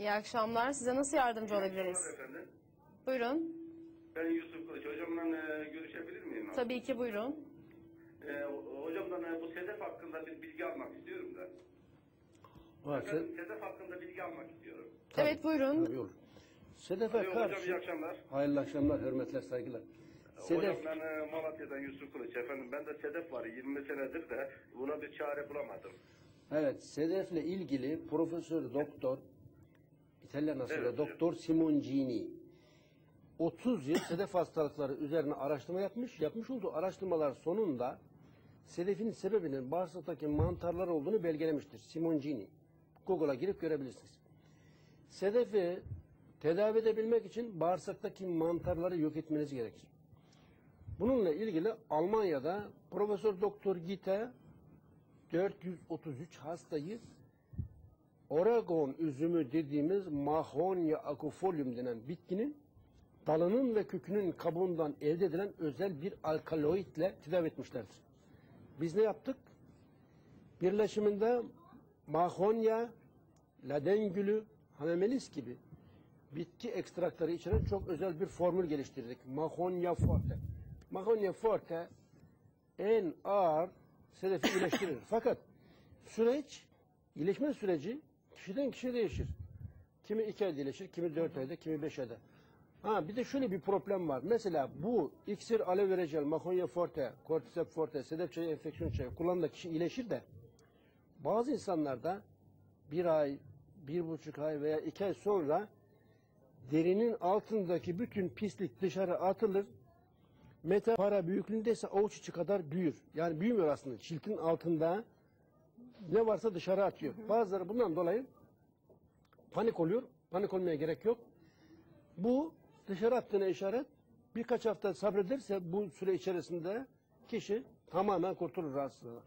İyi akşamlar. Size nasıl yardımcı olabiliriz? Efendim, Buyurun. ben Yusuf Kılıç. Hocamla e, görüşebilir miyim? abi? Tabii ki buyurun. E, hocamdan e, bu sedef hakkında bir bilgi almak istiyorum da. Var, Efendim, se- sedef hakkında bilgi almak istiyorum. tabii, Evet buyurun. tabii olur. Sedef'e Alo, hocam iyi karşı... akşamlar. Hayırlı akşamlar, hürmetler, saygılar. Sedef, Hocam ben e, Malatya'dan Yusuf Kılıç efendim. Ben de sedef var 20 senedir de buna bir çare bulamadım. evet, Sedef'le ilgili Profesör Doktor, İtalyan asıllı Evet, Doktor Simoncini 30 yıl sedef hastalıkları üzerine araştırma yapmış. Yapmış olduğu araştırmalar sonunda sedefin sebebinin bağırsaktaki mantarlar olduğunu belgelemiştir. Simoncini. Google'a girip görebilirsiniz. Sedefi tedavi edebilmek için bağırsaktaki mantarları yok etmeniz gerekir. Bununla ilgili Almanya'da Profesör Doktor Gite 433 hastayı Oregon üzümü dediğimiz Mahonia acufolium denen bitkinin dalının ve kökünün kabuğundan elde edilen özel bir alkaloidle tedavi etmişlerdir. Biz ne yaptık? Birleşiminde Mahonia, ladengülü, hamemelis gibi bitki ekstrakları içeren çok özel bir formül geliştirdik. Mahonia forte. Mahonia forte en ağır sedefi iyileştirir. Fakat süreç, iyileşme süreci kişiden kişiye değişir. Kimi iki ayda iyileşir, kimi dört ayda, kimi beş ayda. Ha bir de şöyle bir problem var. Mesela bu iksir aloe vera jel, mahonya forte, cordyceps forte, sedef çayı, enfeksiyon çayı kullanılan kişi iyileşir de bazı insanlarda bir ay, bir buçuk ay veya iki ay sonra derinin altındaki bütün pislik dışarı atılır. Meta para büyüklüğünde ise avuç içi kadar büyür. Yani büyümüyor aslında. Çiltin altında ne varsa dışarı atıyor. Bazıları bundan dolayı panik oluyor. Panik olmaya gerek yok. Bu dışarı attığına işaret birkaç hafta sabrederse bu süre içerisinde kişi tamamen kurtulur rahatsızlığından.